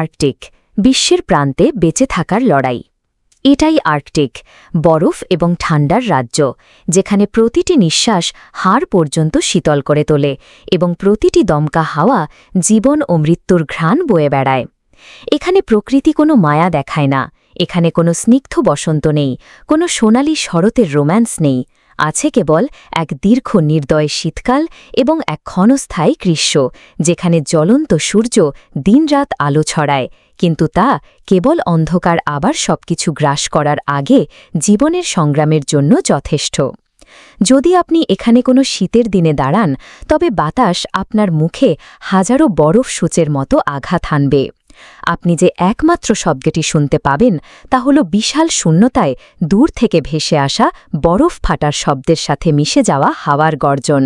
Arctic, বিশ্বের প্রান্তে বেঁচে থাকার লড়াই। এটাই আর্কটিক, বরফ এবং ঠান্ডার রাজ্য, যেখানে প্রতিটি নিঃশ্বাস হাড় পর্যন্ত শীতল করে তোলে এবং প্রতিটি দমকা হাওয়া জীবন ও মৃত্যুর ঘ্রাণ বয়ে বেড়ায়। এখানে প্রকৃতি কোনো মায়া দেখায় না, এখানে কোনো স্নিগ্ধ বসন্ত নেই, কোনো সোনালি শরতের রোম্যান্স নেই আছে কেবল এক দীর্ঘ নির্দয় শীতকাল এবং এক ক্ষণস্থায়ী গ্রীষ্ম, যেখানে জ্বলন্ত সূর্য দিনরাত আলো ছড়ায়। কিন্তু তা কেবল অন্ধকার আবার সবকিছু গ্রাস করার আগে জীবনের সংগ্রামের জন্য যথেষ্ট। যদি আপনি এখানে কোনো শীতের দিনে দাঁড়ান, তবে বাতাস আপনার মুখে হাজারো বরফ সূচের মতো আঘাত হানবে আপনি যে একমাত্র শব্দটি শুনতে পাবেন, তা হল বিশাল শূন্যতায় দূর থেকে ভেসে আসা বরফ ফাটার শব্দের সাথে মিশে যাওয়া হাওয়ার গর্জন।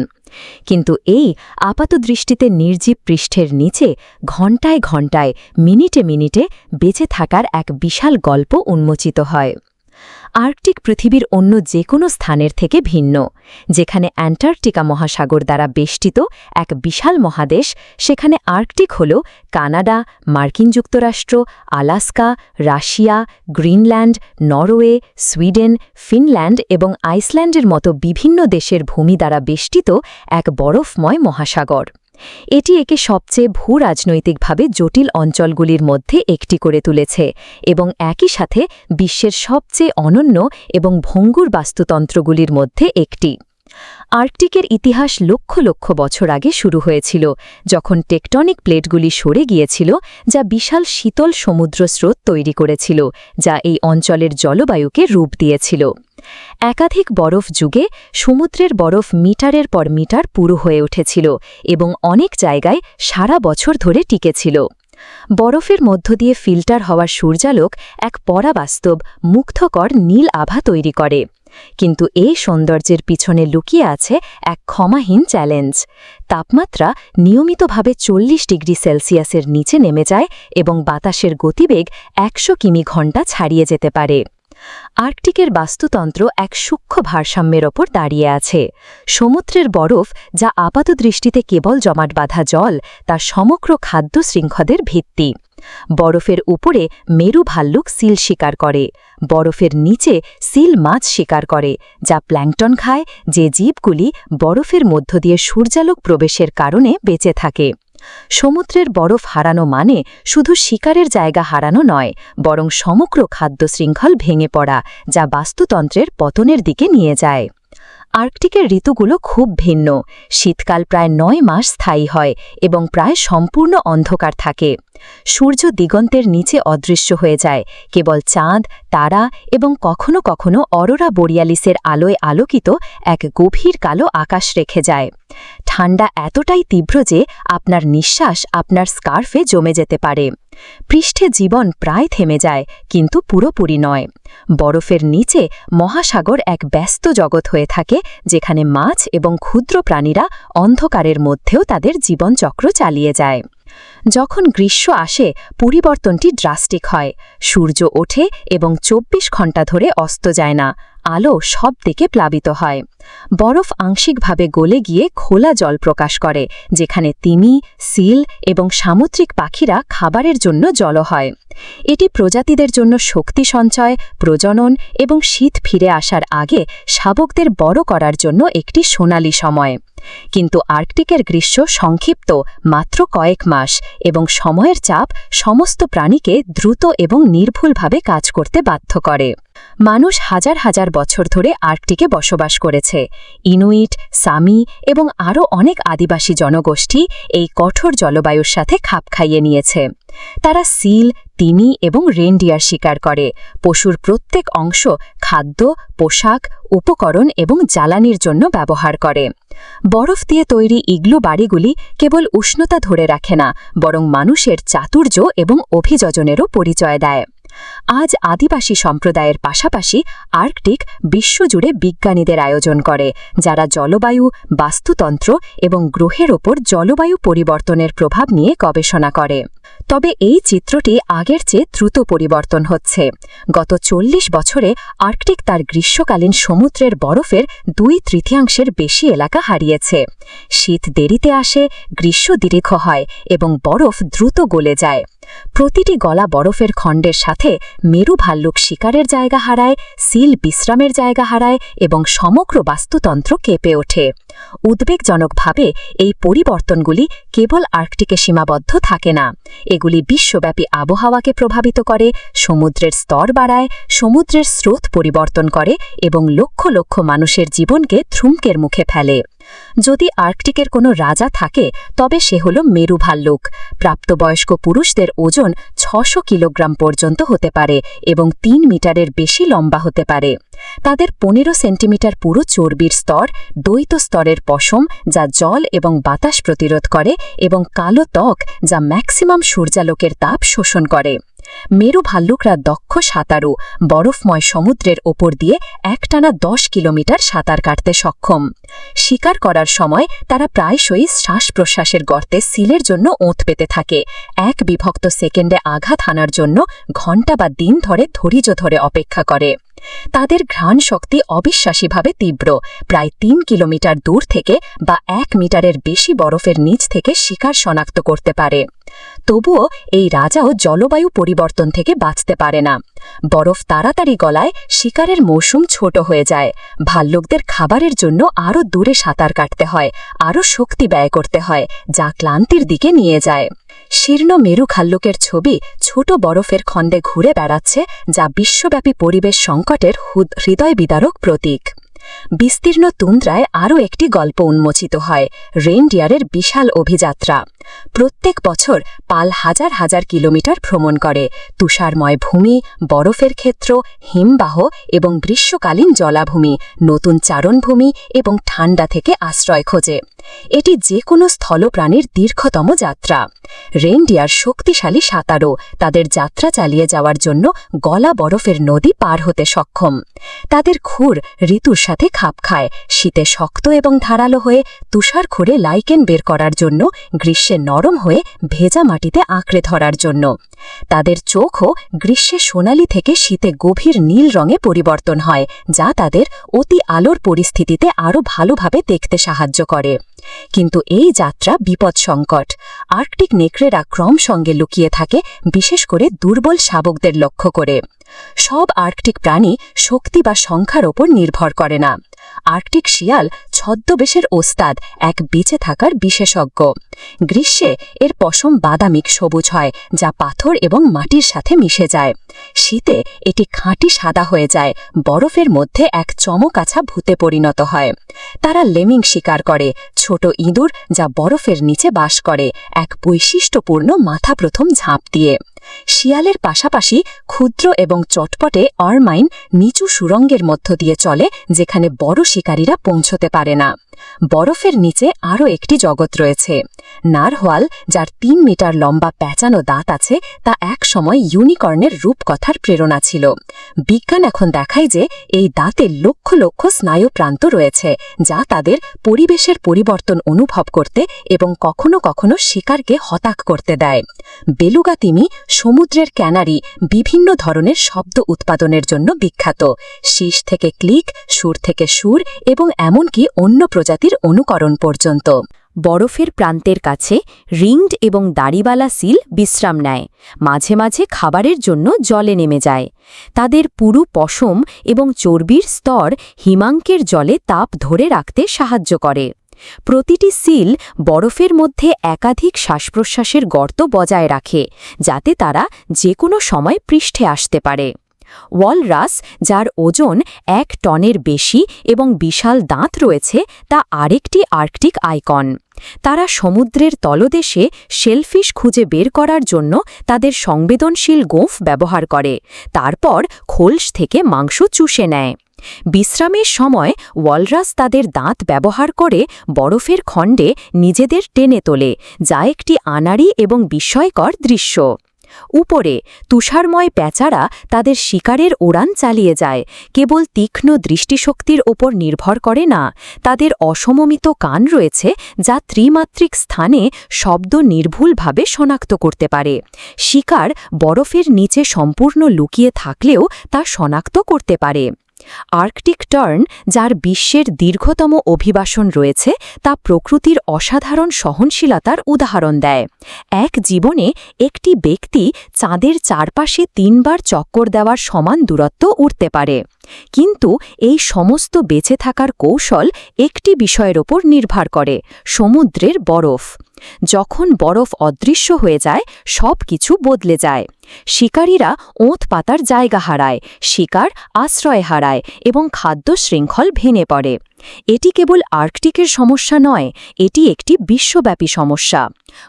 কিন্তু এই আপাত দৃষ্টিতে নির্জীব পৃষ্ঠের নিচে ঘণ্টায় ঘণ্টায় মিনিটে মিনিটে বেঁচে থাকার এক বিশাল গল্প উন্মোচিত হয়। আর্কটিক পৃথিবীর অন্য যে কোনো স্থানের থেকে ভিন্ন, যেখানে অ্যান্টার্কটিকা মহাসাগর দ্বারা বেষ্টিত এক বিশাল মহাদেশ, সেখানে আর্কটিক হল কানাডা, মার্কিন যুক্তরাষ্ট্র, Alaska, Russia, Greenland, Norway, Sweden, Finland এবং আইসল্যান্ডের মতো বিভিন্ন দেশের ভূমি দ্বারা বেষ্টিত এক বরফময় মহাসাগর। এটি একে সবচেয়ে ভূ রাজনৈতিকভাবে জটিল অঞ্চলগুলির মধ্যে একটি করে তুলেছে এবং একই সাথে বিশ্বের সবচেয়ে অনন্য এবং ভঙ্গুর বাস্তুতন্ত্রগুলির মধ্যে একটি। আর্কটিকের ইতিহাস লক্ষ লক্ষ বছর আগে শুরু হয়েছিল, যখন টেকটনিক প্লেটগুলি সরে গিয়েছিল, যা বিশাল শীতল সমুদ্র স্রোত তৈরি করেছিল, যা এই অঞ্চলের জলবায়ুকে রূপ দিয়েছিল। একাধিক বরফ যুগে সমুদ্রের বরফ মিটারের পর মিটার পুরো হয়ে উঠেছিল এবং অনেক জায়গায় সারা বছর ধরে টিকেছিল বরফের মধ্য দিয়ে ফিল্টার হওয়া সূর্যালোক এক পরাবাস্তব, মুগ্ধকর নীল আভা তৈরি করে। কিন্তু এই সৌন্দর্যের পিছনে লুকিয়ে আছে এক ক্ষমাহীন চ্যালেঞ্জ। তাপমাত্রা নিয়মিতভাবে চল্লিশ ডিগ্রি সেলসিয়াসের নিচে নেমে যায় এবং বাতাসের গতিবেগ একশো কিমি ঘণ্টা ছাড়িয়ে যেতে পারে। আর্কটিকের বাস্তুতন্ত্র এক সূক্ষ্ম ভারসাম্যের ওপর দাঁড়িয়ে আছে। সমুদ্রের বরফ, যা আপাত দৃষ্টিতে কেবল জমাট বাঁধা জল তা সমগ্র খাদ্য শৃঙ্খদের ভিত্তি। বরফের উপরে মেরু ভাল্লুক সিল শিকার করে। বরফের নিচে সিল মাছ শিকার করে, যা প্ল্যাংটন খায়, যে জীবগুলি বরফের মধ্য দিয়ে সূর্যালোক প্রবেশের কারণে বেঁচে থাকে। সমুদ্রের বরফ হারানো মানে শুধু শিকারের জায়গা হারানো নয়, বরং সমগ্র খাদ্য শৃঙ্খল ভেঙে পড়া, যা বাস্তুতন্ত্রের পতনের দিকে নিয়ে যায়। আর্কটিকের ঋতুগুলো খুব ভিন্ন। শীতকাল প্রায় নয় মাস স্থায়ী হয় এবং প্রায় সম্পূর্ণ অন্ধকার থাকে। সূর্য দিগন্তের নিচে অদৃশ্য হয়ে যায়। কেবল চাঁদ, তারা এবং কখনো কখনো অরোরা বোরিয়ালিসের আলোয় আলোকিত এক গভীর কালো আকাশ রেখে যায়। ঠান্ডা এতটাই তীব্র যে আপনার নিঃশ্বাস আপনার স্কার্ফে জমে যেতে পারে। পৃষ্ঠে জীবন প্রায় থেমে যায়, কিন্তু পুরোপুরি নয়। বরফের নিচে মহাসাগর এক ব্যস্ত জগৎ হয়ে থাকে, যেখানে মাছ এবং ক্ষুদ্র প্রাণীরা অন্ধকারের মধ্যেও তাদের জীবনচক্র চালিয়ে যায়। যখন গ্রীষ্ম আসে, পরিবর্তনটি ড্রাস্টিক হয়। সূর্য ওঠে এবং ২৪ ঘণ্টা ধরে অস্ত যায় না। আলো সব দিকে প্লাবিত হয়। বরফ আংশিকভাবে গলে গিয়ে খোলা জল প্রকাশ করে, যেখানে তিমি, সিল এবং সামুদ্রিক পাখিরা খাবারের জন্য জল হয়। এটি প্রজাতিদের জন্য শক্তি সঞ্চয়, প্রজনন এবং শীত ফিরে আসার আগে শাবকদের বড় করার জন্য একটি সোনালি সময়। কিন্তু আর্কটিকের গ্রীষ্ম সংক্ষিপ্ত মাত্র কয়েক মাস এবং সময়ের চাপ সমস্ত প্রাণীকে দ্রুত এবং নির্ভুলভাবে কাজ করতে বাধ্য করে। মানুষ হাজার হাজার বছর ধরে আর্কটিকে বসবাস করেছে। ইনুইট, সামি এবং আরও অনেক আদিবাসী জনগোষ্ঠী এই কঠোর জলবায়ুর সাথে খাপ খাইয়ে নিয়েছে। তারা সিল তিনি এবং রেনডিয়ার শিকার করে। পশুর প্রত্যেক অংশ খাদ্য, পোশাক, উপকরণ এবং জ্বালানির জন্য ব্যবহার করে। বরফ দিয়ে তৈরি ইগলু বাড়িগুলি কেবল উষ্ণতা ধরে রাখে না, বরং মানুষের চাতুর্য এবং অভিযোজনেরও পরিচয় দেয়। আজ আদিবাসী সম্প্রদায়ের পাশাপাশি আর্কটিক বিশ্বজুড়ে বিজ্ঞানীদের আয়োজন করে, যারা জলবায়ু, বাস্তুতন্ত্র এবং গ্রহের ওপর জলবায়ু পরিবর্তনের প্রভাব নিয়ে গবেষণা করে। তবে এই চিত্রটি আগের চেয়ে দ্রুত পরিবর্তন হচ্ছে। গত চল্লিশ বছরে আর্কটিক তার গ্রীষ্মকালীন সমুদ্রের বরফের দুই তৃতীয়াংশের বেশি এলাকা হারিয়েছে। শীত দেরিতে আসে, গ্রীষ্ম দীর্ঘ হয় এবং বরফ দ্রুত গলে যায়। প্রতিটি গলা বরফের খণ্ডের সাথে মেরু ভাল্লুক শিকারের জায়গা হারায়, সিল বিশ্রামের জায়গা হারায় এবং সমগ্র বাস্তুতন্ত্র কেঁপে ওঠে। উদ্বেগজনকভাবে এই পরিবর্তনগুলি কেবল আর্কটিকে সীমাবদ্ধ থাকে না, এগুলি বিশ্বব্যাপী আবহাওয়াকে প্রভাবিত করে, সমুদ্রের স্তর বাড়ায়, সমুদ্রের স্রোত পরিবর্তন করে এবং লক্ষ লক্ষ মানুষের জীবনকে থ্রুমকের মুখে ফেলে। যদি আর্কটিকের কোনো রাজা থাকে, তবে সে হল মেরু ভাল্লুক প্রাপ্তবয়স্ক পুরুষদের ওজন ছশো কিলোগ্রাম পর্যন্ত হতে পারে এবং তিন মিটারের বেশি লম্বা হতে পারে। তাদের পনেরো সেন্টিমিটার পুরো চর্বির স্তর দ্বৈত স্তরের পশম, যা জল এবং বাতাস প্রতিরোধ করে এবং কালো ত্বক, যা ম্যাক্সিমাম সূর্যালোকের তাপ শোষণ করে। মেরু ভাল্লুকরা দক্ষ সাঁতারু বরফময় সমুদ্রের ওপর দিয়ে একটানা দশ কিলোমিটার সাঁতার কাটতে সক্ষম। শিকার করার সময় তারা প্রায়শই শ্বাস প্রশ্বাসের গর্তে সিলের জন্য ওঁত পেতে থাকে। এক বিভক্ত সেকেন্ডে আঘাত হানার জন্য ঘণ্টা বা দিন ধরে ধৈর্য ধরে অপেক্ষা করে। তাদের ঘ্রাণ শক্তি অবিশ্বাসীভাবে তীব্র। প্রায় তিন কিলোমিটার দূর থেকে বা এক মিটারের বেশি বরফের নিচ থেকে শিকার শনাক্ত করতে পারে। তবুও এই রাজাও জলবায়ু পরিবর্তন থেকে বাঁচতে পারে না। বরফ তাড়াতাড়ি গলায় শিকারের মৌসুম ছোট হয়ে যায়। ভাল্লুকদের খাবারের জন্য আরও দূরে সাঁতার কাটতে হয়, আরও শক্তি ব্যয় করতে হয়, যা ক্লান্তির দিকে নিয়ে যায়। শীর্ণ মেরু খাল্লুকের ছবি ছোট বরফের খণ্ডে ঘুরে বেড়াচ্ছে, যা বিশ্বব্যাপী পরিবেশ সংকটের হৃদয় বিদারক প্রতীক। বিস্তীর্ণ তুন্দ্রায় আরও একটি গল্প উন্মোচিত হয় রেনডিয়ারের বিশাল অভিযাত্রা। প্রত্যেক বছর পাল হাজার হাজার কিলোমিটার ভ্রমণ করে। তুষারময় ভূমি, বরফের ক্ষেত্র, হিমবাহ এবং গ্রীষ্মকালীন জলাভূমি, নতুন চারণভূমি এবং ঠান্ডা থেকে আশ্রয় খোঁজে। এটি যে কোনো স্থলপ্রাণীর দীর্ঘতম যাত্রা। রেনডিয়ার শক্তিশালী সাঁতারও তাদের যাত্রা চালিয়ে যাওয়ার জন্য গলা বরফের নদী পার হতে সক্ষম। তাদের খুর ঋতুর সাথে খাপ খায়, শীতে শক্ত এবং ধারালো হয়ে তুষার খুঁড়ে লাইকেন বের করার জন্য, গ্রীষ্মে নরম হয়ে ভেজা মাটিতে আঁকড়ে ধরার জন্য। তাদের চোখও গ্রীষ্মে সোনালি থেকে শীতে গভীর নীল রঙে পরিবর্তন হয়, যা তাদের অতি আলোর পরিস্থিতিতে আরও ভালোভাবে দেখতে সাহায্য করে। কিন্তু এই যাত্রা বিপদ সংকট। আর্কটিক নেকড়েরা ক্রম সঙ্গে লুকিয়ে থাকে, বিশেষ করে দুর্বল শাবকদের লক্ষ্য করে। সব আর্কটিক প্রাণী শক্তি বা সংখ্যার ওপর নির্ভর করে না। আর্কটিক শিয়াল ছদ্মবেশের ওস্তাদ, এক বেঁচে থাকার বিশেষজ্ঞ। গ্রীষ্মে এর পশম বাদামিক সবুজ হয়, যা পাথর এবং মাটির সাথে মিশে যায়। শীতে এটি খাঁটি সাদা হয়ে যায়, বরফের মধ্যে এক চমকাছা ভূতে পরিণত হয়। তারা লেমিং শিকার করে, ছোট ইঁদুর যা বরফের নিচে বাস করে, এক বৈশিষ্ট্যপূর্ণ মাথা প্রথম ঝাঁপ দিয়ে। শিয়ালের পাশাপাশি ক্ষুদ্র এবং চটপটে অরমাইন নিচু সুরঙ্গের মধ্য দিয়ে চলে, যেখানে বড় শিকারীরা পৌঁছতে পারে না। বরফের নিচে আরও একটি জগৎ রয়েছে। নারহোয়াল, যার তিন মিটার লম্বা প্যাঁচানো দাঁত আছে, তা এক সময় ইউনিকর্নের রূপকথার প্রেরণা ছিল। বিজ্ঞান এখন দেখায় যে এই দাঁতে লক্ষ লক্ষ স্নায়ুপ্রান্ত রয়েছে, যা তাদের পরিবেশের পরিবর্তন অনুভব করতে এবং কখনো কখনো শিকারকে হতাক করতে দেয়। বেলুগা তিমি সমুদ্রের ক্যানারি বিভিন্ন ধরনের শব্দ উৎপাদনের জন্য বিখ্যাত। শীষ থেকে ক্লিক, সুর থেকে সুর এবং এমনকি অন্য প্রজাতির অনুকরণ পর্যন্ত। বরফের প্রান্তের কাছে রিংড এবং দাড়িওয়ালা সিল বিশ্রাম নেয়। মাঝে মাঝে খাবারের জন্য জলে নেমে যায়। তাদের পুরু পশম এবং চর্বির স্তর হিমাঙ্কের জলে তাপ ধরে রাখতে সাহায্য করে। প্রতিটি সিল বরফের মধ্যে একাধিক শ্বাসপ্রশ্বাসের গর্ত বজায় রাখে, যাতে তারা যে কোনো সময় পৃষ্ঠে আসতে পারে। ওয়ালরাস, যার ওজন এক টনের বেশি এবং বিশাল দাঁত রয়েছে, তা আরেকটি আর্কটিক আইকন। তারা সমুদ্রের তলদেশে শেলফিশ খুঁজে বের করার জন্য তাদের সংবেদনশীল গোঁফ ব্যবহার করে। তারপর খোলস থেকে মাংস চুষে নেয়। বিশ্রামের সময় ওয়ালরাস তাদের দাঁত ব্যবহার করে বরফের খণ্ডে নিজেদের টেনে তোলে, যা একটি আনাড়ি এবং বিস্ময়কর দৃশ্য। উপরে তুষারময় প্যাচারা তাদের শিকারের ওড়ান চালিয়ে যায়। কেবল তীক্ষ্ণ দৃষ্টিশক্তির ওপর নির্ভর করে না, তাদের অসমমিত কান রয়েছে যা ত্রিমাত্রিক স্থানে শব্দ নির্ভুলভাবে শনাক্ত করতে পারে। শিকার বরফের নিচে সম্পূর্ণ লুকিয়ে থাকলেও তা শনাক্ত করতে পারে। আর্কটিক টার্ন, যার বিশ্বের দীর্ঘতম অভিবাসন রয়েছে, তা প্রকৃতির অসাধারণ সহনশীলতার উদাহরণ দেয়। এক জীবনে একটি ব্যক্তি চাঁদের চারপাশে তিনবার চক্কর দেওয়ার সমান দূরত্ব উঠতে পারে। কিন্তু এই সমস্ত বেঁচে থাকার কৌশল একটি বিষয়ের ওপর নির্ভর করে, সমুদ্রের বরফ। যখন বরফ অদৃশ্য হয়ে যায় সব কিছু বদলে যায়। শিকারীরা ওঁত পাতার জায়গা হারায়, শিকার আশ্রয় হারায় এবং খাদ্য শৃঙ্খল ভেঙে পড়ে। এটি কেবল আর্কটিকের সমস্যা নয়, এটি একটি বিশ্বব্যাপী সমস্যা।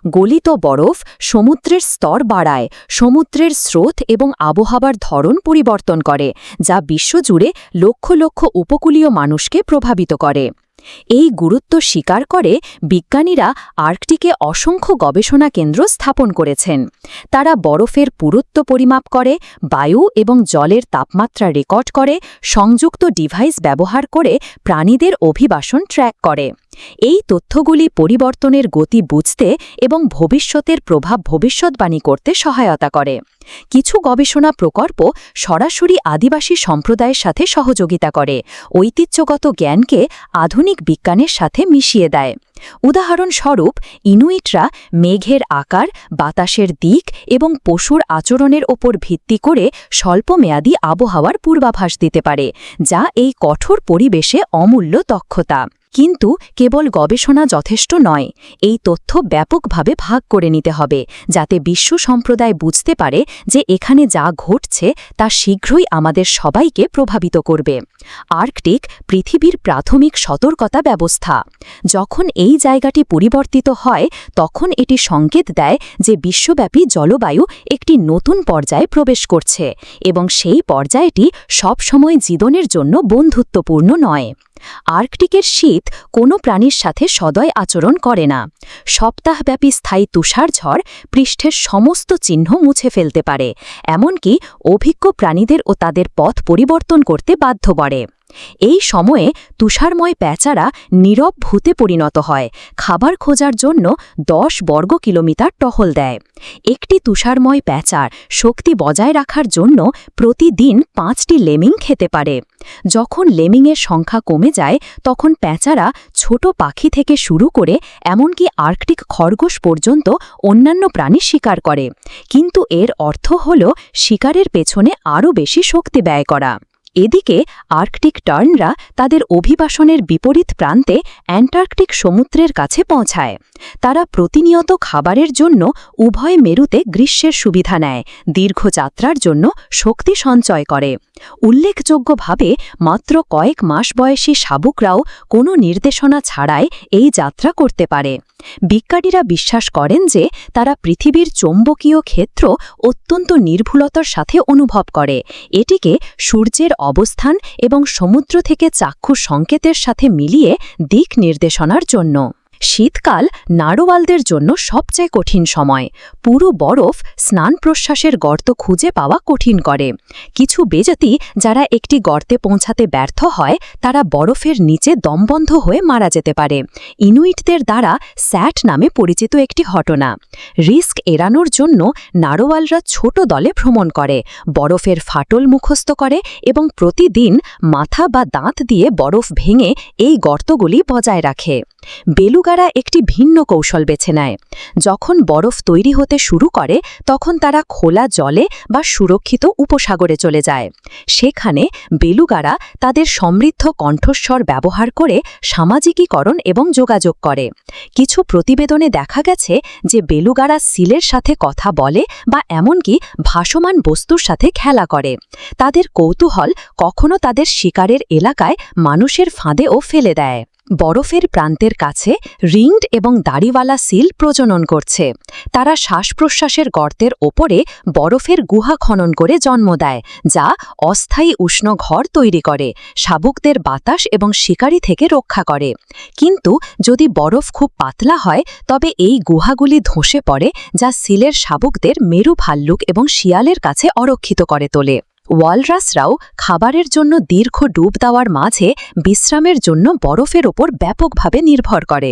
গলিত বরফ সমুদ্রের স্তর বাড়ায়, সমুদ্রের স্রোত এবং আবহাওয়ার ধরন পরিবর্তন করে, যা বিশ্বজুড়ে লক্ষ লক্ষ উপকূলীয় মানুষকে প্রভাবিত করে। এই গুরুত্ব স্বীকার করে বিজ্ঞানীরা আর্কটিকে অসংখ্য গবেষণা কেন্দ্র স্থাপন করেছেন। তারা বরফের পুরুত্ব পরিমাপ করে, বায়ু এবং জলের তাপমাত্রা রেকর্ড করে, সংযুক্ত ডিভাইস ব্যবহার করে প্রাণীদের অভিবাসন ট্র্যাক করে। এই তথ্যগুলি পরিবর্তনের গতি বুঝতে এবং ভবিষ্যতের প্রভাব ভবিষ্যৎবাণী করতে সহায়তা করে। কিছু গবেষণা প্রকল্প সরাসরি আদিবাসী সম্প্রদায়ের সাথে সহযোগিতা করে, ঐতিহ্যগত জ্ঞানকে আধুনিক বিজ্ঞানের সাথে মিশিয়ে দেয়। উদাহরণস্বরূপ, ইনুইটরা মেঘের আকার, বাতাসের দিক এবং পশুর আচরণের ওপর ভিত্তি করে স্বল্পমেয়াদী আবহাওয়ার পূর্বাভাস দিতে পারে, যা এই কঠোর পরিবেশে অমূল্য দক্ষতা। কিন্তু কেবল গবেষণা যথেষ্ট নয়, এই তথ্য ব্যাপকভাবে ভাগ করে নিতে হবে, যাতে বিশ্ব সম্প্রদায় বুঝতে পারে যে এখানে যা ঘটছে তা শীঘ্রই আমাদের সবাইকে প্রভাবিত করবে। আর্কটিক পৃথিবীর প্রাথমিক সতর্কতা ব্যবস্থা। যখন এই জায়গাটি পরিবর্তিত হয়, তখন এটি সংকেত দেয় যে বিশ্বব্যাপী জলবায়ু একটি নতুন পর্যায়ে প্রবেশ করছে এবং সেই পর্যায়টি সবসময় জীবনের জন্য বন্ধুত্বপূর্ণ নয়। আর্কটিকের শীত কোনো প্রাণীর সাথে সদয় আচরণ করে না। সপ্তাহব্যাপী স্থায়ী তুষার ঝড় পৃষ্ঠের সমস্ত চিহ্ন মুছে ফেলতে পারে, এমনকি অভিজ্ঞ প্রাণীদের ও তাদের পথ পরিবর্তন করতে বাধ্য করে। এই সময়ে তুষারময় প্যাঁচারা নীরব ভূতে পরিণত হয়। খাবার খোঁজার জন্য দশ বর্গ কিলোমিটার টহল দেয়। একটি তুষারময় প্যাঁচার শক্তি বজায় রাখার জন্য প্রতিদিন পাঁচটি লেমিং খেতে পারে। যখন লেমিংয়ের সংখ্যা কমে যায়, তখন প্যাঁচারা ছোট পাখি থেকে শুরু করে এমনকি আর্কটিক খরগোশ পর্যন্ত অন্যান্য প্রাণী শিকার করে। কিন্তু এর অর্থ হল শিকারের পেছনে আরও বেশি শক্তি ব্যয় করা। এদিকে আর্কটিক টার্নরা তাদের অভিবাসনের বিপরীত প্রান্তে অ্যান্টার্কটিক সমুদ্রের কাছে পৌঁছায়। তারা প্রতিনিয়ত খাবারের জন্য উভয় মেরুতে গ্রীষ্মের সুবিধা নেয়, দীর্ঘ যাত্রার জন্য শক্তি সঞ্চয় করে। উল্লেখযোগ্যভাবে, মাত্র কয়েক মাস বয়সী শাবুকরাও কোনো নির্দেশনা ছাড়াই এই যাত্রা করতে পারে। বিজ্ঞানীরা বিশ্বাস করেন যে, তারা পৃথিবীর চৌম্বকীয় ক্ষেত্র অত্যন্ত নির্ভুলতার সাথে অনুভব করে। এটিকে সূর্যের অবস্থান এবং সমুদ্র থেকে চাক্ষুষ সংকেতের সাথে মিলিয়ে দিক নির্দেশনার জন্য। শীতকাল নাড়োয়ালদের জন্য সবচেয়ে কঠিন সময়। পুরো বরফ স্নান প্রশ্বাসের গর্ত খুঁজে পাওয়া কঠিন করে। কিছু বেজাতি যারা একটি গর্তে পৌঁছাতে ব্যর্থ হয়, তারা বরফের নিচে দমবন্ধ হয়ে মারা যেতে পারে। ইনুইটদের দ্বারা স্যাট নামে পরিচিত একটি ঘটনা। রিস্ক এড়ানোর জন্য নাড়োয়ালরা ছোট দলে ভ্রমণ করে। বরফের ফাটল মুখস্থ করে এবং প্রতিদিন মাথা বা দাঁত দিয়ে বরফ ভেঙে এই গর্তগুলি বজায় রাখে। বেলুগারা একটি ভিন্ন কৌশল বেছে নেয়। যখন বরফ তৈরি হতে শুরু করে, তখন তারা খোলা জলে বা সুরক্ষিত উপসাগরে চলে যায়। সেখানে বেলুগারা তাদের সমৃদ্ধ কণ্ঠস্বর ব্যবহার করে সামাজিকীকরণ এবং যোগাযোগ করে। কিছু প্রতিবেদনে দেখা গেছে যে বেলুগারা সিলের সাথে কথা বলে বা এমনকি ভাসমান বস্তুর সাথে খেলা করে। তাদের কৌতূহল কখনো তাদের শিকারের এলাকায় মানুষের ফাঁদেও ফেলে দেয়। বরফের প্রান্তের কাছে রিংড এবং দাড়িওয়ালা সিল প্রজনন করছে। তারা শ্বাস প্রশ্বাসের গর্তের ওপরে বরফের গুহা খনন করে জন্ম দেয়, যা অস্থায়ী উষ্ণ ঘর তৈরি করে, শাবুকদের বাতাস এবং শিকারি থেকে রক্ষা করে। কিন্তু যদি বরফ খুব পাতলা হয়, তবে এই গুহাগুলি ধসে পড়ে, যা সিলের শাবুকদের মেরু ভাল্লুক এবং শিয়ালের কাছে অরক্ষিত করে তোলে। ওয়ালরাসরাও খাবারের জন্য দীর্ঘ ডুব দেওয়ার মাঝে বিশ্রামের জন্য বরফের ওপর ব্যাপকভাবে নির্ভর করে।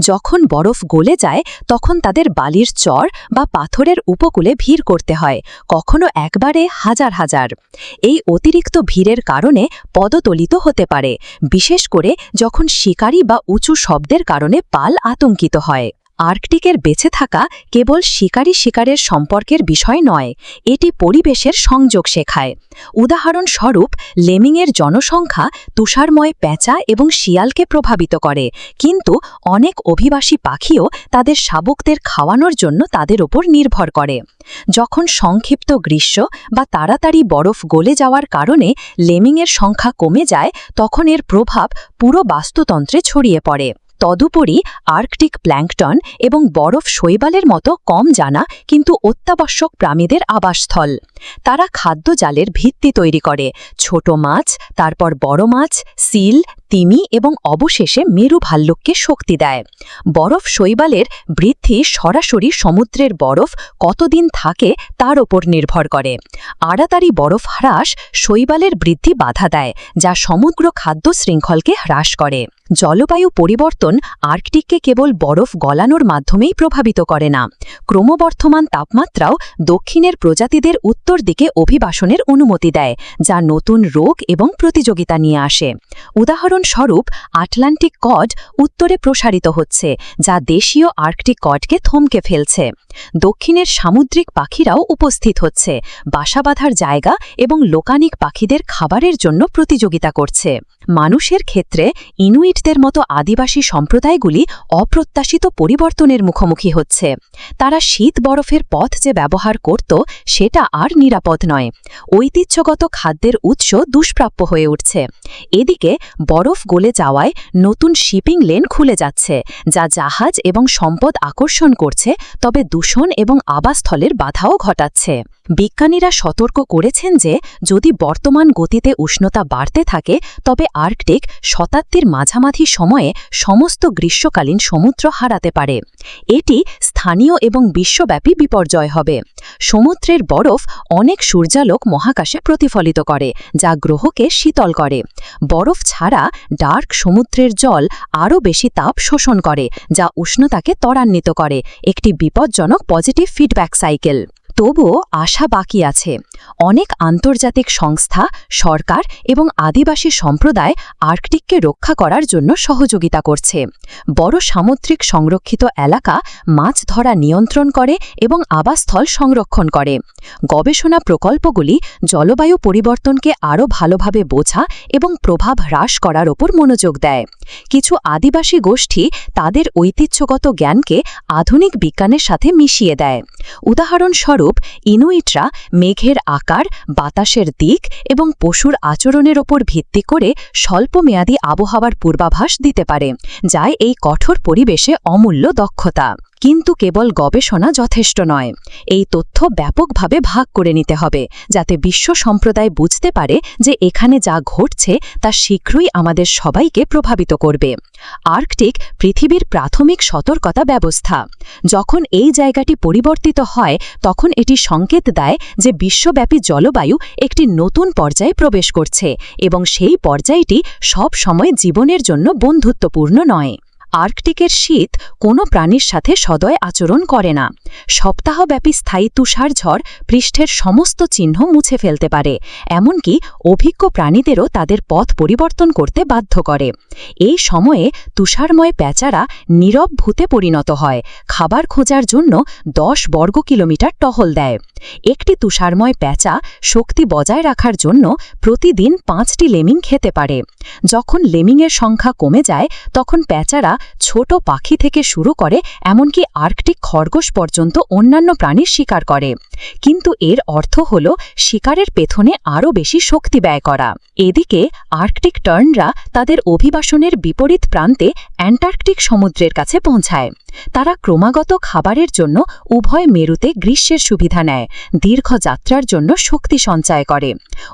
যখন বরফ গলে যায়, তখন তাদের বালির চর বা পাথরের উপকূলে ভিড় করতে হয়, কখনো একবারে হাজার হাজার। এই অতিরিক্ত ভিড়ের কারণে পদতলিত হতে পারে, বিশেষ করে যখন শিকারী বা উঁচু শব্দের কারণে পাল আতঙ্কিত হয়। আর্কটিকের বেঁচে থাকা কেবল শিকারী শিকারের সম্পর্কের বিষয় নয়, এটি পরিবেশের সংযোগ শেখায়। উদাহরণস্বরূপ, লেমিংয়ের জনসংখ্যা তুষারময় প্যাঁচা এবং শিয়ালকে প্রভাবিত করে, কিন্তু অনেক অভিবাসী পাখিও তাদের শাবকদের খাওয়ানোর জন্য তাদের ওপর নির্ভর করে। যখন সংক্ষিপ্ত গ্রীষ্ম বা তাড়াতাড়ি বরফ গলে যাওয়ার কারণে লেমিংয়ের সংখ্যা কমে যায়, তখন এর প্রভাব পুরো বাস্তুতন্ত্রে ছড়িয়ে পড়ে। তদুপরি আর্কটিক প্ল্যাঙ্কটন এবং বরফ শৈবালের মতো কম জানা কিন্তু অত্যাবশ্যক প্রাণীদের আবাসস্থল। তারা খাদ্য জালের ভিত্তি তৈরি করে। ছোট মাছ, তারপর বড় মাছ, সিল তিমি এবং অবশেষে মেরু ভাল্লুককে শক্তি দেয়। বরফ শৈবালের বৃদ্ধি সরাসরি সমুদ্রের বরফ কতদিন থাকে তার ওপর নির্ভর করে। আড়াতাড়ি বরফ হ্রাস শৈবালের বৃদ্ধি বাধা দেয়, যা সমগ্র খাদ্য শৃঙ্খলকে হ্রাস করে। জলবায়ু পরিবর্তন আর্কটিককে কেবল বরফ গলানোর মাধ্যমেই প্রভাবিত করে না। ক্রমবর্ধমান তাপমাত্রাও দক্ষিণের প্রজাতিদের উত্তর দিকে অভিবাসনের অনুমতি দেয়, যা নতুন রোগ এবং প্রতিযোগিতা নিয়ে আসে। উদাহরণস্বরূপ আটলান্টিক কড উত্তরে প্রসারিত হচ্ছে, যা দেশীয় আর্কটিক কডকে থমকে ফেলছে। দক্ষিণের সামুদ্রিক পাখিরাও উপস্থিত হচ্ছে, বাসা বাঁধার জায়গা এবং লোকানিক পাখিদের খাবারের জন্য প্রতিযোগিতা করছে। মানুষের ক্ষেত্রে ইনুইটদের মতো আদিবাসী সম্প্রদায়গুলি অপ্রত্যাশিত পরিবর্তনের মুখোমুখি হচ্ছে। তারা শীত বরফের পথ যে ব্যবহার করত, সেটা আর নিরাপদ নয়। ঐতিহ্যগত খাদ্যের উৎস দুষ্প্রাপ্য হয়ে উঠছে। এদিকে বরফ গলে যাওয়ায় নতুন শিপিং লেন খুলে যাচ্ছে, যা জাহাজ এবং সম্পদ আকর্ষণ করছে, তবে দূষণ এবং আবাসস্থলের বাধাও ঘটাচ্ছে। বিজ্ঞানীরা সতর্ক করেছেন যে, যদি বর্তমান গতিতে উষ্ণতা বাড়তে থাকে, তবে আর্কটিক শতাব্দীর মাঝামাঝি সময়ে সমস্ত গ্রীষ্মকালীন সমুদ্র হারাতে পারে। এটি স্থানীয় এবং বিশ্বব্যাপী বিপর্যয় হবে। সমুদ্রের বরফ অনেক সূর্যালোক মহাকাশে প্রতিফলিত করে, যা গ্রহকে শীতল করে। বরফ ছাড়া ডার্ক সমুদ্রের জল আরও বেশি তাপ শোষণ করে, যা উষ্ণতাকে ত্বরান্বিত করে। একটি বিপজ্জনক পজিটিভ ফিডব্যাক সাইকেল। তবুও আশা বাকি আছে। অনেক আন্তর্জাতিক সংস্থা, সরকার এবং আদিবাসী সম্প্রদায় আর্কটিককে রক্ষা করার জন্য সহযোগিতা করছে। বড় সামুদ্রিক সংরক্ষিত এলাকা মাছ ধরা নিয়ন্ত্রণ করে এবং আবাসস্থল সংরক্ষণ করে। গবেষণা প্রকল্পগুলি জলবায়ু পরিবর্তনকে আরও ভালোভাবে বোঝা এবং প্রভাব হ্রাস করার ওপর মনোযোগ দেয়। কিছু আদিবাসী গোষ্ঠী তাদের ঐতিহ্যগত জ্ঞানকে আধুনিক বিজ্ঞানের সাথে মিশিয়ে দেয়। উদাহরণস্বরূপ ইনুইটরা মেঘের আকার, বাতাসের দিক এবং পশুর আচরণের ওপর ভিত্তি করে স্বল্পমেয়াদী আবহাওয়ার পূর্বাভাস দিতে পারে, যা এই কঠোর পরিবেশে অমূল্য দক্ষতা। কিন্তু কেবল গবেষণা যথেষ্ট নয়। এই তথ্য ব্যাপকভাবে ভাগ করে নিতে হবে, যাতে বিশ্ব সম্প্রদায় বুঝতে পারে যে এখানে যা ঘটছে তা শীঘ্রই আমাদের সবাইকে প্রভাবিত করবে। আর্কটিক পৃথিবীর প্রাথমিক সতর্কতা ব্যবস্থা। যখন এই জায়গাটি পরিবর্তিত হয়, তখন এটি সংকেত দেয় যে বিশ্বব্যাপী জলবায়ু একটি নতুন পর্যায়ে প্রবেশ করছে এবং সেই পর্যায়টি সব সময় জীবনের জন্য বন্ধুত্বপূর্ণ নয়। আর্কটিকের শীত কোনো প্রাণীর সাথে সদয় আচরণ করে না। সপ্তাহব্যাপী স্থায়ী তুষার ঝড় পৃষ্ঠের সমস্ত চিহ্ন মুছে ফেলতে পারে, এমনকি অভিজ্ঞ প্রাণীদেরও তাদের পথ পরিবর্তন করতে বাধ্য করে। এই সময়ে তুষারময় প্যাচারা নীরব ভূতে পরিণত হয়, খাবার খোঁজার জন্য দশ বর্গ কিলোমিটার টহল দেয়। একটি তুষারময় প্যাঁচা শক্তি বজায় রাখার জন্য প্রতিদিন পাঁচটি লেমিং খেতে পারে। যখন লেমিংয়ের সংখ্যা কমে যায়, তখন প্যাঁচারা ছোট পাখি থেকে শুরু করে এমনকি আর্কটিক খরগোশ পর্যন্ত অন্যান্য প্রাণীর শিকার করে। কিন্তু এর অর্থ হল শিকারের পেছনে আরও বেশি শক্তি ব্যয় করা। এদিকে আর্কটিক টার্নরা তাদের অভিবাসনের বিপরীত প্রান্তে অ্যান্টার্কটিক সমুদ্রের কাছে পৌঁছায়। তারা ক্রমাগত খাবারের জন্য উভয় মেরুতে গ্রীষ্মের সুবিধা নেয়, দীর্ঘ যাত্রার জন্য শক্তি সঞ্চয় করে।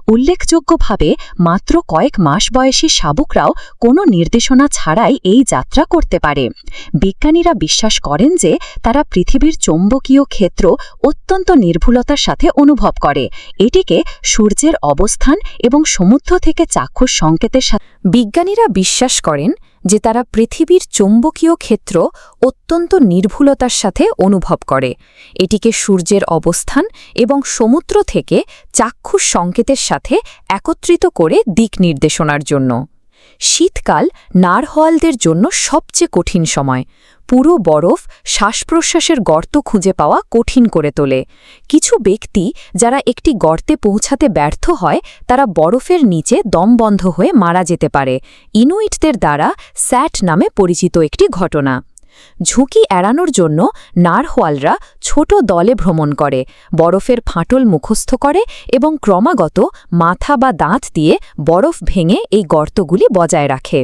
উল্লেখযোগ্যভাবে, মাত্র কয়েক মাস বয়সী শাবুকরাও কোনো নির্দেশনা ছাড়াই এই যাত্রা করতে পারে। বিজ্ঞানীরা বিশ্বাস করেন যে, তারা পৃথিবীর চৌম্বকীয় ক্ষেত্র অত্যন্ত নির্ভুলতার সাথে অনুভব করে। এটিকে সূর্যের অবস্থান এবং সমুদ্র থেকে চাক্ষুষ সংকেতের সাথে বিজ্ঞানীরা বিশ্বাস করেন যে তারা পৃথিবীর চৌম্বকীয় ক্ষেত্র অত্যন্ত নির্ভুলতার সাথে অনুভব করে। এটিকে সূর্যের অবস্থান এবং সমুদ্র থেকে চাক্ষুষ সংকেতের সাথে একত্রিত করে দিক নির্দেশনার জন্য। শীতকাল নারহোয়ালদের জন্য সবচেয়ে কঠিন সময়। পুরো বরফ শ্বাস প্রশ্বাসের গর্ত খুঁজে পাওয়া কঠিন করে তোলে। কিছু ব্যক্তি যারা একটি গর্তে পৌঁছাতে ব্যর্থ হয়, তারা বরফের নিচে দমবন্ধ হয়ে মারা যেতে পারে। ইনুইটদের দ্বারা স্যাট নামে পরিচিত একটি ঘটনা। ঝুঁকি এড়ানোর জন্য নারহোয়ালরা ছোট দলে ভ্রমণ করে। বরফের ফাটল মুখস্থ করে এবং ক্রমাগত মাথা বা দাঁত দিয়ে বরফ ভেঙে এই গর্তগুলি বজায় রাখে।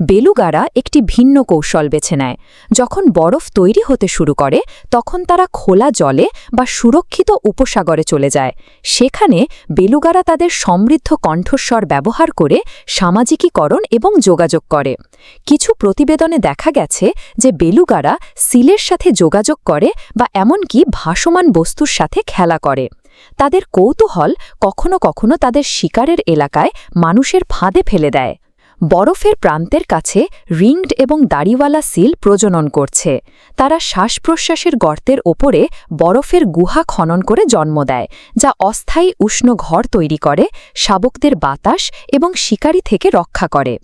বেলুগারা একটি ভিন্ন কৌশল বেছে নেয়। যখন বরফ তৈরি হতে শুরু করে, তখন তারা খোলা জলে বা সুরক্ষিত উপসাগরে চলে যায়। সেখানে বেলুগারা তাদের সমৃদ্ধ কণ্ঠস্বর ব্যবহার করে সামাজিকীকরণ এবং যোগাযোগ করে। কিছু প্রতিবেদনে দেখা গেছে যে বেলুগারা সিলের সাথে যোগাযোগ করে বা এমনকি ভাসমান বস্তুর সাথে খেলা করে। তাদের কৌতূহল কখনো কখনো তাদের শিকারের এলাকায় মানুষের ফাঁদে ফেলে দেয়। বরফের প্রান্তের কাছে রিংড এবং দাড়িওয়ালা সিল প্রজনন করছে। তারা শ্বাস প্রশ্বাসের গর্তের ওপরে বরফের গুহা খনন করে জন্ম দেয়, যা অস্থায়ী উষ্ণ ঘর তৈরি করে, শাবকদের বাতাস এবং শিকারি থেকে রক্ষা করে।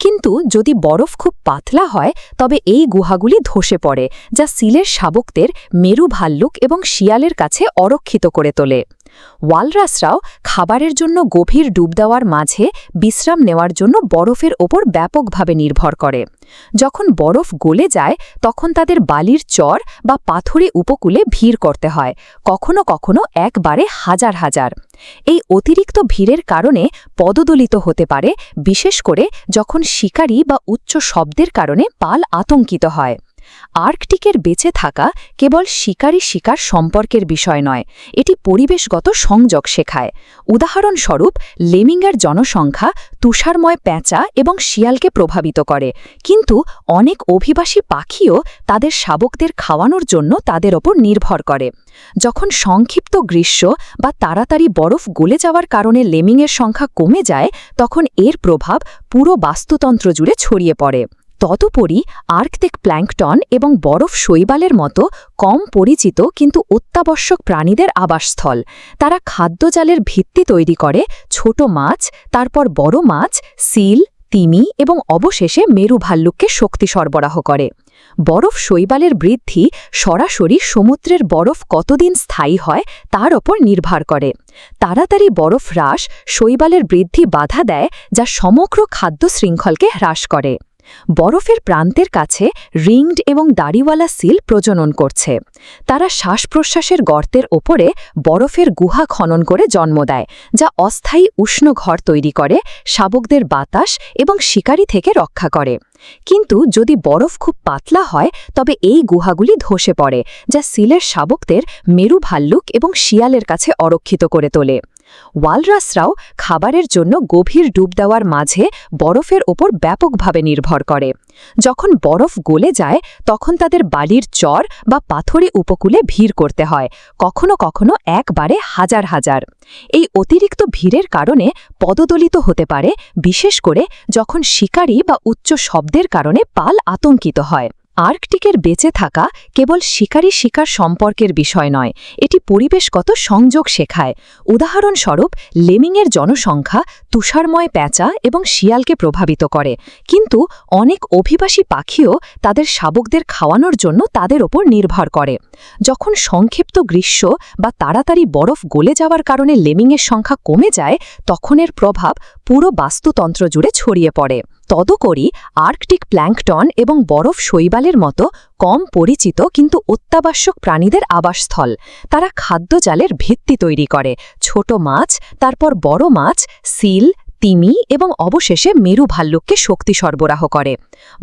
কিন্তু যদি বরফ খুব পাতলা হয়, তবে এই গুহাগুলি ধসে পড়ে, যা সিলের শাবকদের মেরু ভাল্লুক এবং শিয়ালের কাছে অরক্ষিত করে তোলে। ওয়ালরাসরাও খাবারের জন্য গভীর ডুব দেওয়ার মাঝে বিশ্রাম নেওয়ার জন্য বরফের ওপর ব্যাপকভাবে নির্ভর করে। যখন বরফ গলে যায়, তখন তাদের বালির চর বা পাথরে উপকূলে ভিড় করতে হয়, কখনো কখনো একবারে হাজার হাজার। এই অতিরিক্ত ভিড়ের কারণে পদদলিত হতে পারে, বিশেষ করে যখন শিকারী বা উচ্চ শব্দের কারণে পাল আতঙ্কিত হয়। আর্কটিকের বেঁচে থাকা কেবল শিকারী শিকার সম্পর্কের বিষয় নয়, এটি পরিবেশগত সংযোগ শেখায়। উদাহরণস্বরূপ লেমিংয়ের জনসংখ্যা তুষারময় প্যাঁচা এবং শিয়ালকে প্রভাবিত করে, কিন্তু অনেক অভিবাসী পাখিও তাদের শাবকদের খাওয়ানোর জন্য তাদের ওপর নির্ভর করে। যখন সংক্ষিপ্ত গ্রীষ্ম বা তাড়াতাড়ি বরফ গলে যাওয়ার কারণে লেমিংয়ের সংখ্যা কমে যায়, তখন এর প্রভাব পুরো বাস্তুতন্ত্র জুড়ে ছড়িয়ে পড়ে। তদুপরি আর্কটিক প্ল্যাঙ্কটন এবং বরফ শৈবালের মতো কম পরিচিত কিন্তু অত্যাবশ্যক প্রাণীদের আবাসস্থল। তারা খাদ্যজালের ভিত্তি তৈরি করে, ছোট মাছ, তারপর বড় মাছ, সিল, তিমি এবং অবশেষে মেরু ভাল্লুককে শক্তি সরবরাহ করে। বরফ শৈবালের বৃদ্ধি সরাসরি সমুদ্রের বরফ কতদিন স্থায়ী হয় তার ওপর নির্ভর করে। তাড়াতাড়ি বরফ হ্রাস শৈবালের বৃদ্ধি বাধা দেয়, যা সমগ্র খাদ্য শৃঙ্খলকে হ্রাস করে। বরফের প্রান্তের কাছে রিংড এবং দাড়িওয়ালা সিল প্রজনন করছে। তারা শ্বাস প্রশ্বাসের গর্তের ওপরে বরফের গুহা খনন করে জন্ম দেয়, যা অস্থায়ী উষ্ণ ঘর তৈরি করে, শাবকদের বাতাস এবং শিকারি থেকে রক্ষা করে। কিন্তু যদি বরফ খুব পাতলা হয়, তবে এই গুহাগুলি ধসে পড়ে, যা সিলের শাবকদের মেরু ভাল্লুক এবং শিয়ালের কাছে অরক্ষিত করে তোলে। ওয়ালরাসরাও খাবারের জন্য গভীর ডুব দেওয়ার মাঝে বরফের ওপর ব্যাপকভাবে নির্ভর করে। যখন বরফ গলে যায়, তখন তাদের বালির চর বা পাথরে উপকূলে ভিড় করতে হয়, কখনো কখনো একবারে হাজার হাজার। এই অতিরিক্ত ভিড়ের কারণে পদদলিত হতে পারে, বিশেষ করে যখন শিকারী বা উচ্চ শব্দের কারণে পাল আতঙ্কিত হয়। আর্কটিকের বেঁচে থাকা কেবল শিকারী শিকার সম্পর্কের বিষয় নয়, এটি পরিবেশগত সংযোগ শেখায়। উদাহরণস্বরূপ, লেমিংয়ের জনসংখ্যা তুষারময় প্যাঁচা এবং শিয়ালকে প্রভাবিত করে, কিন্তু অনেক অভিবাসী পাখিও তাদের শাবকদের খাওয়ানোর জন্য তাদের ওপর নির্ভর করে। যখন সংক্ষিপ্ত গ্রীষ্ম বা তাড়াতাড়ি বরফ গলে যাওয়ার কারণে লেমিংয়ের সংখ্যা কমে যায় তখন এর প্রভাব পুরো বাস্তুতন্ত্র জুড়ে ছড়িয়ে পড়ে। তদুপরি আর্কটিক প্ল্যাঙ্কটন এবং বরফ শৈবালের মতো কম পরিচিত কিন্তু অত্যাবশ্যক প্রাণীদের আবাসস্থল। তারা খাদ্যজালের ভিত্তি তৈরি করে। ছোট মাছ, তারপর বড় মাছ, সিল, তিমি এবং অবশেষে মেরু ভাল্লুককে শক্তি সরবরাহ করে।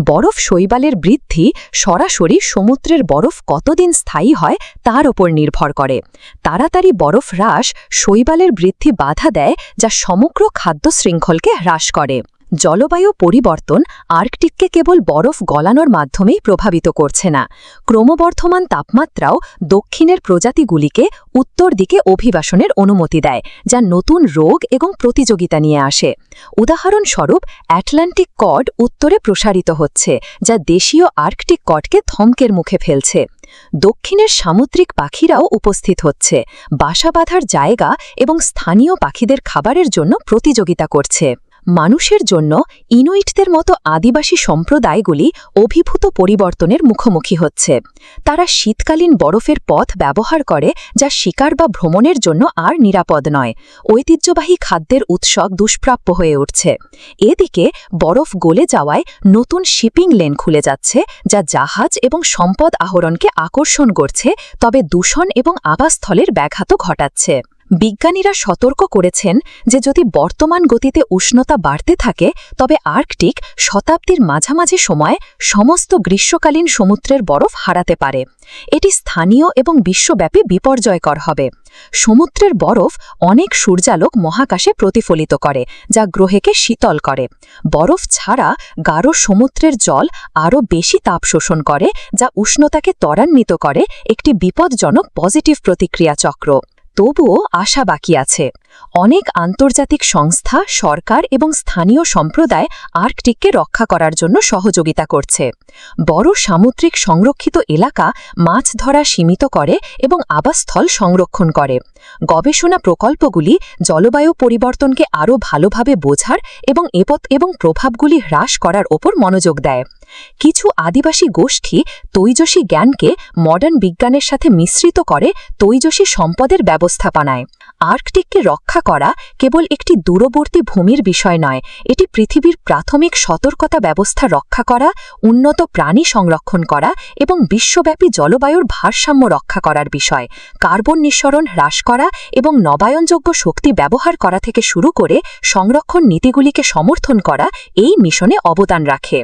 বরফ শৈবালের বৃদ্ধি সরাসরি সমুদ্রের বরফ কতদিন স্থায়ী হয় তার ওপর নির্ভর করে। তাড়াতাড়ি বরফ হ্রাস শৈবালের বৃদ্ধি বাধা দেয় যা সমগ্র খাদ্য শৃঙ্খলকে হ্রাস করে। জলবায়ু পরিবর্তন আর্কটিককে কেবল বরফ গলানোর মাধ্যমেই প্রভাবিত করছে না। ক্রমবর্ধমান তাপমাত্রাও দক্ষিণের প্রজাতিগুলিকে উত্তর দিকে অভিবাসনের অনুমতি দেয়, যা নতুন রোগ এবং প্রতিযোগিতা নিয়ে আসে। উদাহরণস্বরূপ অ্যাটলান্টিক কড উত্তরে প্রসারিত হচ্ছে, যা দেশীয় আর্কটিক কডকে থমকের মুখে ফেলছে। দক্ষিণের সামুদ্রিক পাখিরাও উপস্থিত হচ্ছে, বাসা বাঁধার জায়গা এবং স্থানীয় পাখিদের খাবারের জন্য প্রতিযোগিতা করছে। মানুষের জন্য ইনুইটদের মতো আদিবাসী সম্প্রদায়গুলি অভিভূত পরিবর্তনের মুখোমুখি হচ্ছে। তারা শীতকালীন বরফের পথ ব্যবহার করে যা শিকার বা ভ্রমণের জন্য আর নিরাপদ নয়। ঐতিহ্যবাহী খাদ্যের উৎসক দুষ্প্রাপ্য হয়ে উঠছে। এদিকে বরফ গলে যাওয়ায় নতুন শিপিং লেন খুলে যাচ্ছে, যা জাহাজ এবং সম্পদ আহরণকে আকর্ষণ করছে, তবে দূষণ এবং আবাসস্থলের ব্যাঘাত ঘটাচ্ছে। বিজ্ঞানীরা সতর্ক করেছেন যে যদি বর্তমান গতিতে উষ্ণতা বাড়তে থাকে, তবে আর্কটিক শতাব্দীর মাঝামাঝি সময়ে সমস্ত গ্রীষ্মকালীন সমুদ্রের বরফ হারাতে পারে। এটি স্থানীয় এবং বিশ্বব্যাপী বিপর্যয়কর হবে। সমুদ্রের বরফ অনেক সূর্যালোক মহাকাশে প্রতিফলিত করে, যা গ্রহেকে শীতল করে। বরফ ছাড়া গাঢ় সমুদ্রের জল আরও বেশি তাপ শোষণ করে, যা উষ্ণতাকে ত্বরান্বিত করে একটি বিপজ্জনক পজিটিভ প্রতিক্রিয়া চক্র। তবুও আশা বাকি আছে। অনেক আন্তর্জাতিক সংস্থা, সরকার এবং স্থানীয় সম্প্রদায় আর্কটিককে রক্ষা করার জন্য সহযোগিতা করছে। বড় সামুদ্রিক সংরক্ষিত এলাকা মাছ ধরা সীমিত করে এবং আবাসস্থল সংরক্ষণ করে। গবেষণা প্রকল্পগুলি জলবায়ু পরিবর্তনকে আরও ভালোভাবে বোঝার এবং এপথ এবং প্রভাবগুলি হ্রাস করার ওপর মনোযোগ দেয়। কিছু আদিবাসী গোষ্ঠী তৈজসী জ্ঞানকে মডার্ন বিজ্ঞানের সাথে মিশ্রিত করে তৈজসী সম্পদের ব্যবস্থাপনায়। আর্কটিককে রক্ষা করা কেবল একটি দূরবর্তী ভূমির বিষয় নয়, এটি পৃথিবীর প্রাথমিক সতর্কতা ব্যবস্থা রক্ষা করা, উন্নত প্রাণী সংরক্ষণ করা এবং বিশ্বব্যাপী জলবায়ুর ভারসাম্য রক্ষা করার বিষয়। কার্বন নিঃসরণ হ্রাস করা এবং নবায়নযোগ্য শক্তি ব্যবহার করা থেকে শুরু করে সংরক্ষণ নীতিগুলিকে সমর্থন করা এই মিশনে অবদান রাখে।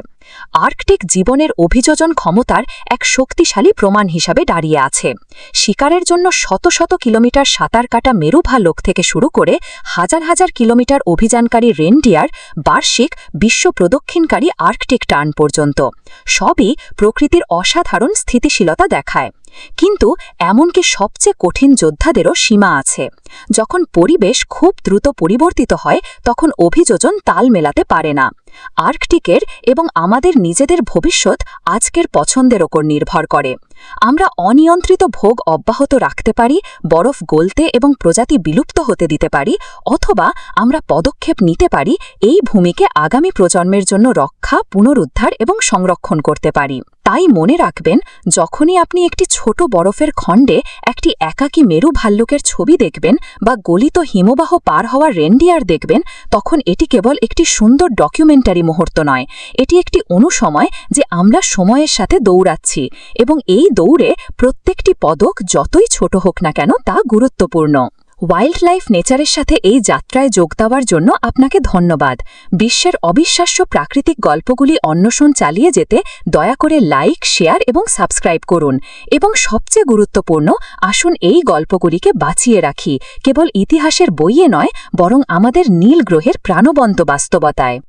আর্কটিক জীবনের অভিযোজন ক্ষমতার এক শক্তিশালী প্রমাণ হিসাবে দাঁড়িয়ে আছে। শিকারের জন্য শত শত কিলোমিটার সাঁতার কাটা মেরুভালোক থেকে শুরু করে হাজার হাজার কিলোমিটার অভিযানকারী রেনডিয়ার বার্ষিক বিশ্ব প্রদক্ষিণকারী আর্কটিক টার্ন পর্যন্ত। সবই প্রকৃতির অসাধারণ স্থিতিশীলতা দেখায়। কিন্তু এমনকি সবচেয়ে কঠিন যোদ্ধাদেরও সীমা আছে। যখন পরিবেশ খুব দ্রুত পরিবর্তিত হয়, তখন অভিযোজন তাল মেলাতে পারে না। আর্কটিকের এবং আমাদের নিজেদের ভবিষ্যৎ আজকের পছন্দের ওপর নির্ভর করে। আমরা অনিয়ন্ত্রিত ভোগ অব্যাহত রাখতে পারি, বরফ গলতে এবং প্রজাতি বিলুপ্ত হতে দিতে পারি, অথবা আমরা পদক্ষেপ নিতে পারি, এই ভূমিকে আগামী প্রজন্মের জন্য রক্ষা, পুনরুদ্ধার এবং সংরক্ষণ করতে পারি। তাই মনে রাখবেন, যখনই আপনি একটি ছোট বরফের খণ্ডে একটি একাকী মেরু ভাল্লুকের ছবি দেখবেন বা গলিত হিমবাহ পার হওয়া রেন্ডিয়ার দেখবেন, তখন এটি কেবল একটি সুন্দর ডকুমেন্টারি মুহূর্ত নয়। এটি একটি অনুসময় যে আমরা সময়ের সাথে দৌড়াচ্ছি এবং এই দৌড়ে প্রত্যেকটি পদক যতই ছোট হোক না কেন তা গুরুত্বপূর্ণ। ওয়াইল্ড লাইফ নেচারের সাথে এই যাত্রায় যোগ দেওয়ার জন্য আপনাকে ধন্যবাদ। বিশ্বের অবিশ্বাস্য প্রাকৃতিক গল্পগুলি অন্বেষণ চালিয়ে যেতে দয়া করে লাইক, শেয়ার এবং সাবস্ক্রাইব করুন। এবং সবচেয়ে গুরুত্বপূর্ণ, আসুন এই গল্পগুলিকে বাঁচিয়ে রাখি। কেবল ইতিহাসের বইয়ে নয়, বরং আমাদের নীল গ্রহের প্রাণবন্ত বাস্তবতায়।